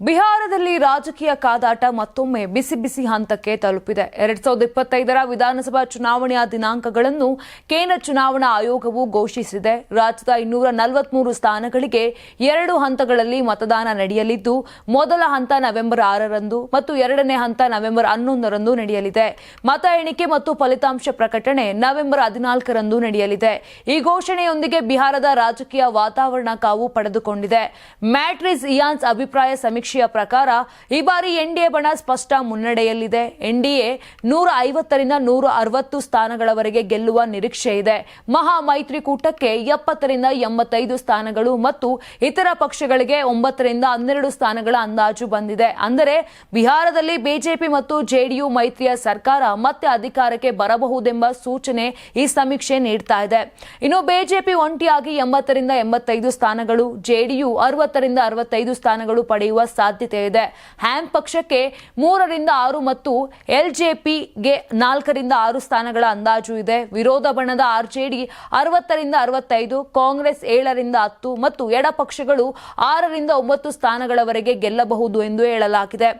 ಬಿಹಾರದಲ್ಲಿ ರಾಜಕೀಯ ಕಾದಾಟ ಮತ್ತೊಮ್ಮೆ ಬಿಸಿ ಬಿಸಿ ಹಂತಕ್ಕೆ ತಲುಪಿದೆ. ಎರಡ್ ಸಾವಿರದ ಇಪ್ಪತ್ತೈದರ ವಿಧಾನಸಭಾ ಚುನಾವಣೆಯ ದಿನಾಂಕಗಳನ್ನು ಕೇಂದ್ರ ಚುನಾವಣಾ ಆಯೋಗವು ಘೋಷಿಸಿದೆ. ರಾಜ್ಯದ ಇನ್ನೂರ ನಲವತ್ಮೂರು ಸ್ಥಾನಗಳಿಗೆ ಎರಡು ಹಂತಗಳಲ್ಲಿ ಮತದಾನ ನಡೆಯಲಿದ್ದು, ಮೊದಲ ಹಂತ ನವೆಂಬರ್ ಆರರಂದು ಮತ್ತು ಎರಡನೇ ಹಂತ ನವೆಂಬರ್ ಹನ್ನೊಂದರಂದು ನಡೆಯಲಿದೆ. ಮತ ಎಣಿಕೆ ಮತ್ತು ಫಲಿತಾಂಶ ಪ್ರಕಟಣೆ ನವೆಂಬರ್ ಹದಿನಾಲ್ಕರಂದು ನಡೆಯಲಿದೆ. ಈ ಘೋಷಣೆಯೊಂದಿಗೆ ಬಿಹಾರದ ರಾಜಕೀಯ ವಾತಾವರಣ ಕಾವು ಪಡೆದುಕೊಂಡಿದೆ. ಮ್ಯಾಟ್ರಿಸ್ ಇಯಾನ್ಸ್ ಅಭಿಪ್ರಾಯ ಸಮೀಕ್ಷೆಯ ಪ್ರಕಾರ ಈ ಬಾರಿ ಎನ್ಡಿಎ ಬಣ ಸ್ಪಷ್ಟ ಮುನ್ನಡೆಯಲ್ಲಿದೆ. ಎನ್ಡಿಎ ನೂರ ಐವತ್ತರಿಂದ ನೂರ ಅರವತ್ತು ಸ್ಥಾನಗಳವರೆಗೆ ಗೆಲ್ಲುವ ನಿರೀಕ್ಷೆ ಇದೆ. ಮಹಾ ಮೈತ್ರಿಕೂಟಕ್ಕೆ ಎಪ್ಪತ್ತರಿಂದ ಎಂಬತ್ತೈದು ಸ್ಥಾನಗಳು ಮತ್ತು ಇತರ ಪಕ್ಷಗಳಿಗೆ ಒಂಬತ್ತರಿಂದ ಹನ್ನೆರಡು ಸ್ಥಾನಗಳ ಅಂದಾಜು ಬಂದಿದೆ. ಅಂದರೆ ಬಿಹಾರದಲ್ಲಿ ಬಿಜೆಪಿ ಮತ್ತು ಜೆಡಿಯು ಮೈತ್ರಿಯ ಸರ್ಕಾರ ಮತ್ತೆ ಅಧಿಕಾರಕ್ಕೆ ಬರಬಹುದೆಂಬ ಸೂಚನೆ ಈ ಸಮೀಕ್ಷೆ ನೀಡ್ತಾ ಇದೆ. ಇನ್ನು ಬಿಜೆಪಿ ಒಂಟಿಯಾಗಿ ಎಂಬತ್ತರಿಂದ ಎಂಬತ್ತೈದು ಸ್ಥಾನಗಳು, ಜೆಡಿಯು ಅರವತ್ತರಿಂದ ಅರವತ್ತೈದು ಸ್ಥಾನಗಳು ಪಡೆಯುವ ಸಾಧ್ಯತೆ ಇದೆ. ಹ್ಯಾಮ್ ಪಕ್ಷಕ್ಕೆ ಮೂರರಿಂದ ಆರು ಮತ್ತು ಎಲ್ಜೆಪಿಗೆ ನಾಲ್ಕರಿಂದ ಆರು ಸ್ಥಾನಗಳ ಅಂದಾಜು ಇದೆ. ವಿರೋಧ ಬಣದ ಆರ್ಜೆಡಿ ಅರವತ್ತರಿಂದ ಅರವತ್ತೈದು, ಕಾಂಗ್ರೆಸ್ ಏಳರಿಂದ ಹತ್ತು ಮತ್ತು ಎಡ ಪಕ್ಷಗಳು ಆರರಿಂದ ಒಂಬತ್ತು ಸ್ಥಾನಗಳವರೆಗೆ ಗೆಲ್ಲಬಹುದು ಎಂದು ಹೇಳಲಾಗಿದೆ.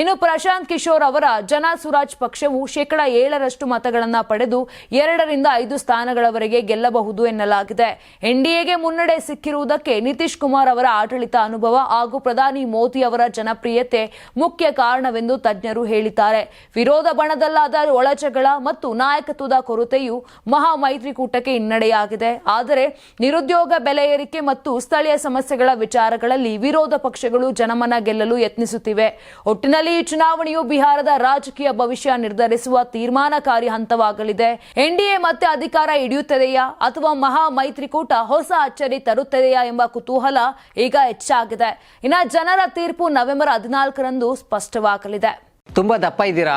ಇನ್ನು ಪ್ರಶಾಂತ್ ಕಿಶೋರ್ ಅವರ ಜನ ಸುರಾಜ್ ಪಕ್ಷವು ಶೇಕಡ ಏಳರಷ್ಟು ಮತಗಳನ್ನು ಪಡೆದು ಎರಡರಿಂದ ಐದು ಸ್ಥಾನಗಳವರೆಗೆ ಗೆಲ್ಲಬಹುದು ಎನ್ನಲಾಗಿದೆ. ಎನ್ಡಿಎಗೆ ಮುನ್ನಡೆ ಸಿಕ್ಕಿರುವುದಕ್ಕೆ ನಿತೀಶ್ ಕುಮಾರ್ ಅವರ ಆಡಳಿತ ಅನುಭವ ಹಾಗೂ ಪ್ರಧಾನಿ ಮೋದಿ ಅವರ ಜನಪ್ರಿಯತೆ ಮುಖ್ಯ ಕಾರಣವೆಂದು ತಜ್ಞರು ಹೇಳಿದ್ದಾರೆ. ವಿರೋಧ ಬಣದಲ್ಲಾದ ಒಳಜಗಳ ಮತ್ತು ನಾಯಕತ್ವದ ಕೊರತೆಯು ಮಹಾ ಮೈತ್ರಿಕೂಟಕ್ಕೆ ಹಿನ್ನಡೆಯಾಗಿದೆ. ಆದರೆ ನಿರುದ್ಯೋಗ ಬೆಲೆ ಏರಿಕೆ ಮತ್ತು ಸ್ಥಳೀಯ ಸಮಸ್ಯೆಗಳ ವಿಚಾರಗಳಲ್ಲಿ ವಿರೋಧ ಪಕ್ಷಗಳು ಜನಮನ ಗೆಲ್ಲಲು ಯತ್ನಿಸುತ್ತಿವೆ. ಒಟ್ಟಿನಲ್ಲಿ ಈ ಚುನಾವಣೆಯು ಬಿಹಾರದ ರಾಜಕೀಯ ಭವಿಷ್ಯ ನಿರ್ಧರಿಸುವ ತೀರ್ಮಾನಕಾರಿ ಹಂತವಾಗಲಿದೆ. ಎನ್ಡಿಎ ಮತ್ತೆ ಅಧಿಕಾರ ಹಿಡಿಯುತ್ತದೆಯಾ ಅಥವಾ ಮಹಾ ಮೈತ್ರಿಕೂಟ ಹೊಸ ಅಚ್ಚರಿ ತರುತ್ತದೆಯಾ ಎಂಬ ಕುತೂಹಲ ಈಗ ಹೆಚ್ಚಾಗಿದೆ. ಇನ್ನು ಜನರ ತೀರ್ಪು ನವೆಂಬರ್ ಹದಿನಾಲ್ಕರಂದು ಸ್ಪಷ್ಟವಾಗಲಿದೆ. ತುಂಬಾ ದಪ್ಪ ಇದ್ದೀರಾ?